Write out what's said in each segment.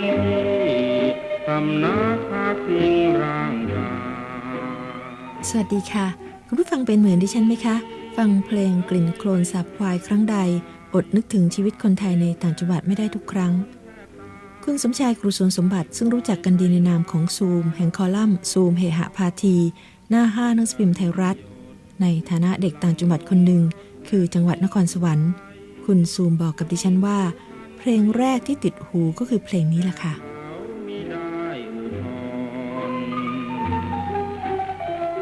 เป็นที่ทำนาคาสิงร่างกายสวัสดีค่ะ คุณผู้ฟังเป็นเหมือนดิฉันไหมคะ ฟังเพลงกลิ่นโคลนสาบควายครั้งใด อดนึกถึงชีวิตคนไทยในต่างจังหวัดไม่ได้ทุกครั้ง คุณสมชายครูสวนสมบัติซึ่งรู้จักกันดีในนามของซูม แห่งคอลัมน์ซูมเฮหะพาที หน้าห้านังสือพิมพ์ไทยรัฐ ในฐานะเด็กต่างจังหวัดคนหนึ่งคือจังหวัดนครสวรรค์ คุณซูมบอกกับดิฉันว่า ลงแรกที่ติดหูก็คือเพลงนี้แหละค่ะเขามิได้อุทธรณ์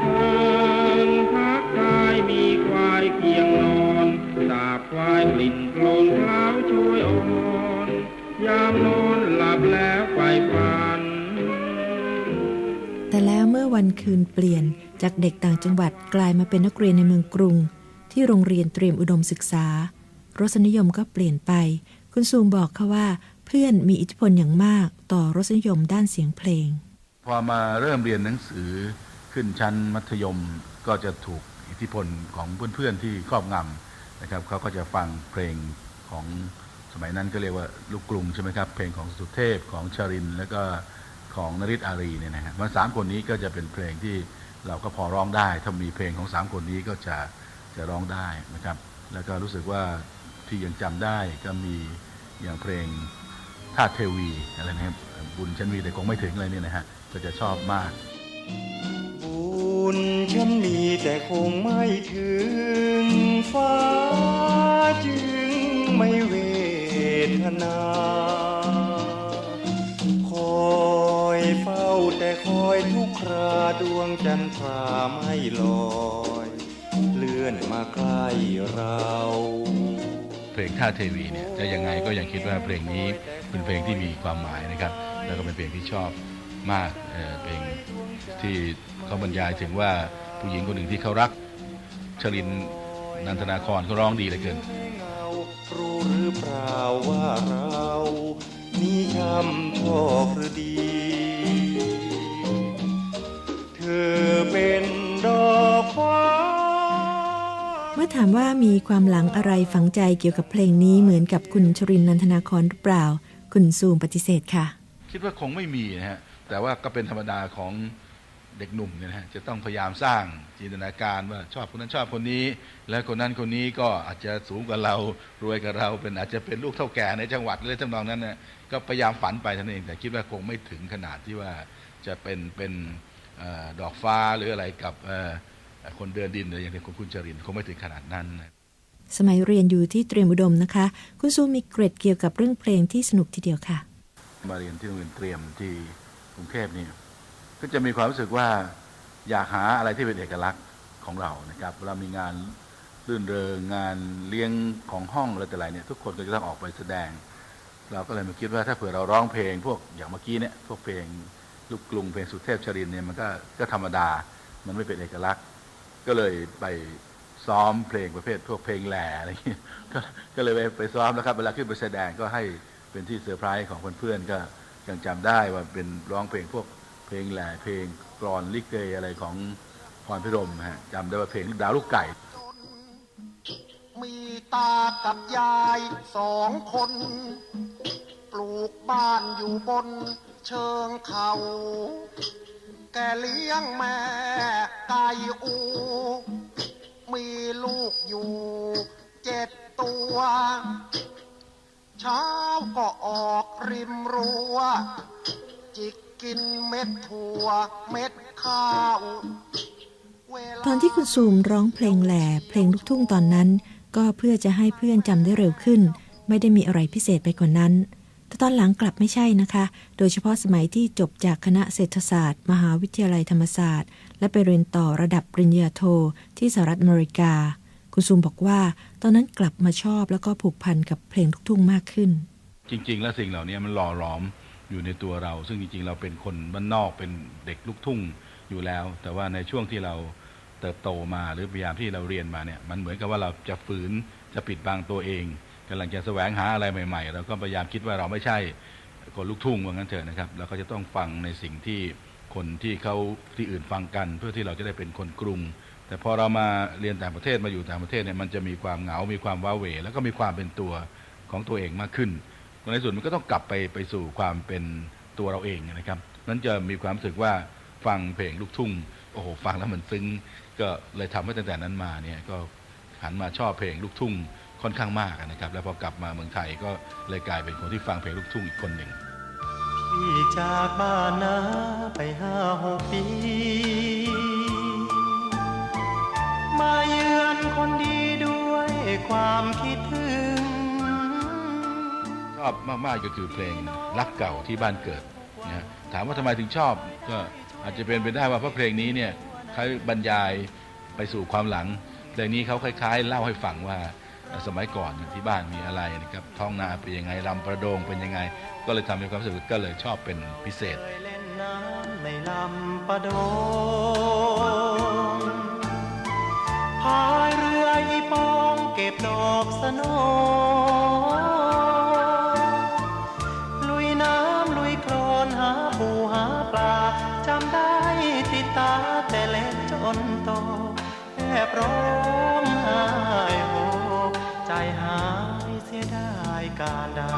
เพิ่งพักกายมีควายเคียงนอนสาบควายกลิ่นโคลนเท้าช่วยอ่อนยามนอนหลับแล้วไปฝัน แต่แล้วเมื่อวันคืนเปลี่ยนจากเด็กต่างจังหวัดกลายมาเป็นนักเรียนในเมืองกรุง ที่โรงเรียนเตรียมอุดมศึกษารสนิยมก็เปลี่ยนไป คุณซูมบอกเขาว่า เพื่อนมีอิทธิพลอย่างมากต่อรสนิยมด้านเสียงเพลง พอมาเริ่มเรียนหนังสือขึ้นชั้นมัธยมก็จะถูกอิทธิพลของเพื่อนๆที่ครอบงำนะครับเขาก็จะฟังเพลงของสมัยนั้นก็เรียกว่าลูกกรุงใช่ไหมครับเพลงของสุเทพของชริน แล้วก็ของนริศอารีเนี่ยนะฮะมันสามคนนี้ก็จะเป็นเพลงที่เราก็พอร้องได้ ถ้ามีเพลงของสามคนนี้ก็จะจะร้องได้นะครับ แล้วก็รู้สึกว่าที่ยังจำได้ก็มี อย่างเพลงท่าเทวีอะไรนะครับบุญฉันมีแต่คงไม่ถึงอะไรเนี่ยนะฮะก็จะชอบมาก บุญฉันมีแต่คงไม่ถึงฟ้าจึงไม่เวทนาคอยเฝ้าแต่คอยทุกคราดวงจันทราไม่ลอย เลื่อนมาใกล้เรา เพลงท่าเทวีเนี่ยจะยังไงก็ยังคิดว่าเพลงนี้เป็นเพลงที่มีความหมายนะครับ แล้วก็เป็นเพลงที่ชอบมากเอ่อเพลงที่เขาบรรยายถึงว่าผู้หญิงคนหนึ่งที่เขารักชลินนันทนาครเขาร้องดีเหลือเกินเงารู้หรือเปล่าว่า ว่ามีความหลังอะไรฝังใจเกี่ยวกับเพลงนี้เหมือนกับคุณชรินนันทนาครหรือเปล่า คุณซูมปฏิเสธค่ะ คิดว่าคงไม่มีนะฮะแต่ว่าก็เป็นธรรมดาของเด็กหนุ่มเนี่ยนะฮะจะต้องพยายามสร้างจินตนาการว่าชอบคนนั้นชอบคนนี้ แล้วคนนั้นคนนี้ก็อาจจะสูงกว่าเรารวยกว่าเราเป็นอาจจะเป็นลูกเท่าแก่ในจังหวัดหรือทำนองนั้นนะก็พยายามฝันไปเท่านั้นเอง แต่คิดว่าคงไม่ถึงขนาดที่ว่าจะเป็นเป็นออดอกฟ้าหรืออะไรกับอ คนเดินดินหรืออย่างที่คุณคุณจรินทร์คงไม่ถึงขนาดนั้นนะสมัยเรียนอยู่ที่เตรียมอุดมนะคะ คุณซูมมีเกร็ดเกี่ยวกับเรื่องเพลงที่สนุกทีเดียวค่ะ มาเรียนที่โรงเรียนเตรียมที่กรุงเทพนี่ก็จะมีความรู้สึกว่าอยากหาอะไรที่เป็นเอกลักษณ์ของเรานะครับเวลามีงานรื่นเริงงานเลี้ยงของห้องอะไรแต่ไรเนี่ยทุกคนก็จะต้องออกไปแสดง เราก็เลยมาคิดว่าถ้าเผื่อเราร้องเพลง พวกอย่างเมื่อกี้เนี่ยพวกเพลงลูกกรุงเพลงสุเทพชรินทร์เนี่ยมันก็ก็ธรรมดา มันไม่เป็นเอกลักษณ์ ก็เลยไปซ้อมเพลงประเภทพวกเพลงแหล่อะไรอย่างเงี้ยก็เลยไปไปซ้อมแล้วครับ เวลาขึ้นไปแสดงก็ให้เป็นที่เซอร์ไพรส์ของเพื่อนๆก็ยังจำได้ว่าเป็นร้องเพลงพวกเพลงแหล่เพลงกรอนลิเกอะไรของพรพิรมฮะจำได้ว่าเพลงดาวลูกไก่ มีตากับยายสองคน ปลูกบ้านอยู่บนเชิงเขา แกเลี้ยงแม่ไก่ อู มีลูกอยู่เจ็ดตัว เช้าก็ออกริมรัวจิกกินเม็ดถั่วเม็ดข้าวตอนที่คุณซูมร้องเพลงแหล่เพลงลูกทุ่งตอนนั้น ก็เพื่อจะให้เพื่อนจำได้เร็วขึ้น ไม่ได้มีอะไรพิเศษไปกว่านั้น แต่ตอนหลังกลับไม่ใช่นะคะ โดยเฉพาะสมัยที่จบจากคณะเศรษฐศาสตร์ มหาวิทยาลัยธรรมศาสตร์ และไปเรียนต่อระดับปริญญาโทที่สหรัฐอเมริกา คุณซูมบอกว่า ตอนนั้นกลับมาชอบแล้วก็ผูกพันกับเพลงลูกทุ่งมากขึ้น จริง ๆ แล้วสิ่งเหล่านี้มันหล่อหลอมอยู่ในตัวเรา ซึ่งจริง ๆ เราเป็นคนบ้านนอกเป็นเด็กลูกทุ่งอยู่แล้ว แต่ว่าในช่วงที่เราเติบโตมาหรือพยายามที่เราเรียนมาเนี่ยมันเหมือนกับว่าเราจะฝืนจะปิดบังตัวเองกำลังจะแสวงหาอะไรใหม่ๆเราก็พยายามคิดว่าเราไม่ใช่คนลูกทุ่งว่างั้นเถอะนะครับเราก็จะต้องฟังในสิ่งที่ คนที่เขาที่อื่นฟังกัน เพื่อที่เราจะได้เป็นคนกรุง แต่พอเรามาเรียนต่างประเทศมาอยู่ต่างประเทศเนี่ยมันจะมีความเหงา มีความว้าเหวแล้วก็มีความเป็นตัวของตัวเองมากขึ้นในสุดมันก็ต้องกลับไปไปสู่ความเป็นตัวเราเองนะครับ นั้นจะมีความรู้สึกว่าฟังเพลงลูกทุ่งโอ้โหฟังแล้วมันซึ้งก็เลยทำให้ตั้งแต่นั้นมาเนี่ยก็หันมาชอบเพลงลูกทุ่งค่อนข้างมากนะครับ แล้วพอกลับมาเมืองไทยก็เลยกลายเป็นคนที่ฟังเพลงลูกทุ่งอีกคนหนึ่ง พี่จากบ้านนาไปห้าหกปี มาเยือนคนดีด้วยความคิดถึง ชอบมากๆก็คือเพลงรักเก่าที่บ้านเกิดนะถามว่าทำไมถึงชอบ ก็อาจจะเป็นไปได้ว่าเพราะเพลงนี้เนี่ยเขาบรรยายไปสู่ความหลังเพลงนี้เขาคล้าย ๆ เล่าให้ฟังว่า สมัยก่อนที่บ้านมีอะไรนะครับท้องนาเป็นยังไงรำประโดงเป็นยังไง ก็เลยทำให้ความรู้สึกก็เลยชอบเป็นพิเศษเคยเล่นน้ำในลำประโดงพายเรืออีปองเก็บดอกสโนลุยน้ำลุยโคลนหาปูหาปลาจำได้ติดตาแต่เล็กจนโตแอบร้อง หายเสียดายการดา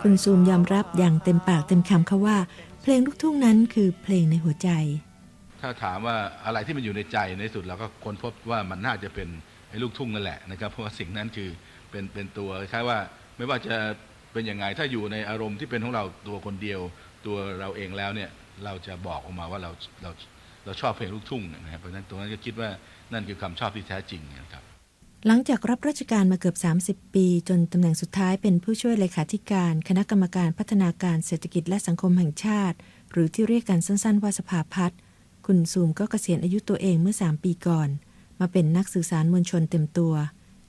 คุณซูมยอมรับอย่างเต็มปากเต็มคำค่ะว่า เพลงลูกทุ่งนั้นคือเพลงในหัวใจ ถ้าถามว่าอะไรที่มันอยู่ในใจในที่สุดเราก็ค้นพบว่ามันน่าจะเป็นไอ้ลูกทุ่งนั่นแหละนะครับ เพราะว่าสิ่งนั้นคือเป็นเป็นตัวคล้ายๆว่าไม่ว่าจะเป็นยังไงถ้าอยู่ในอารมณ์ที่เป็นของเราตัวคนเดียว ตัวเราเองแล้วเนี่ยเราจะบอกออกมาว่าเราเรา เราชอบเพลงลูกทุ่งนะครับเพราะฉะนั้นตรงนั้นก็คิดว่านั่นคือความชอบที่แท้จริงนะครับหลังจากรับราชการมาเกือบ 30 ปี จนตำแหน่งสุดท้ายเป็นผู้ช่วยเลขาธิการ คณะกรรมการพัฒนาการเศรษฐกิจและสังคมแห่งชาติ หรือที่เรียกกันสั้น ๆ ว่าสภาพัฒน์คุณซูมก็เกษียณอายุตัวเองเมื่อ 3 ปีก่อน มาเป็นนักสื่อสารมวลชนเต็มตัว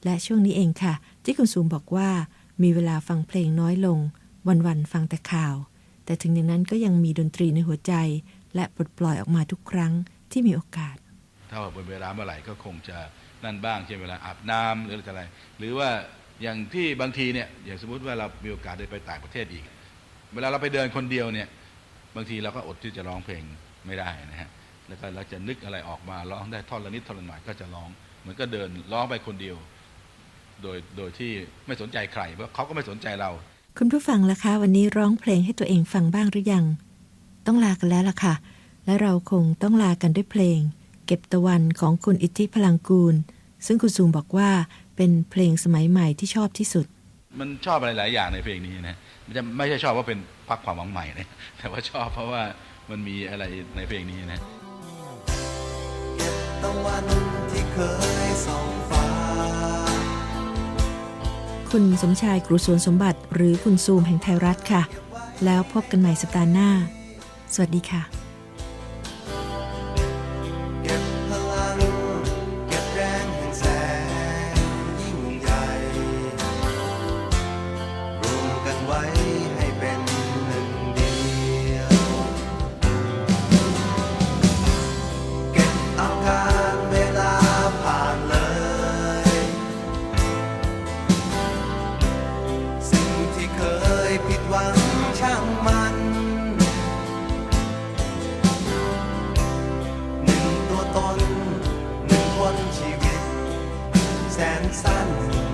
และช่วงนี้เองค่ะ ที่คุณซูมบอกว่า มีเวลาฟังเพลงน้อยลง วันๆฟังแต่ข่าว แต่ถึงอย่างนั้นก็ยังมีดนตรีในหัวใจ และปลดปล่อยออกมาทุกครั้งที่มีโอกาส ถ้าว่าเป็นเวลาเมื่อไหร่ก็คงจะนั่นบ้างเช่นเวลาอาบน้ำหรืออะไร หรือว่าอย่างที่บางทีเนี่ยอย่างสมมุติว่าเรามีโอกาสได้ไปต่างประเทศอีก เวลาเราไปเดินคนเดียวเนี่ยบางทีเราก็อดที่จะร้องเพลงไม่ได้นะฮะแล้วก็เราจะนึกอะไรออกมาร้องได้ท่อนละนิดท่อนละหน่อยก็จะร้องเหมือนก็เดินร้องไปคนเดียว โดยโดยที่ไม่สนใจใครเพราะเขาก็ไม่สนใจเรา คุณผู้ฟังล่ะคะ วันนี้ร้องเพลงให้ตัวเองฟังบ้างหรือยัง ต้องลากันแล้วล่ะค่ะ และเราคงต้องลากันด้วยเพลง เก็บตะวันของคุณอิทธิพลังกูล ซึ่งคุณซูมบอกว่าเป็นเพลงสมัยใหม่ที่ชอบที่สุด มันชอบอะไรหลายอย่างในเพลงนี้นะมันจะไม่ใช่ชอบว่าเป็นพักความหวังใหม่นะแต่ว่าชอบเพราะว่ามันมีอะไรในเพลงนี้นะตะวันที่เคยส่องฟ้าคุณสมชายกรุสวนสมบัติหรือคุณซูมแห่งไทยรัฐค่ะ แล้วพบกันใหม่สัปดาห์หน้า สวัสดีค่ะ แสนสั้น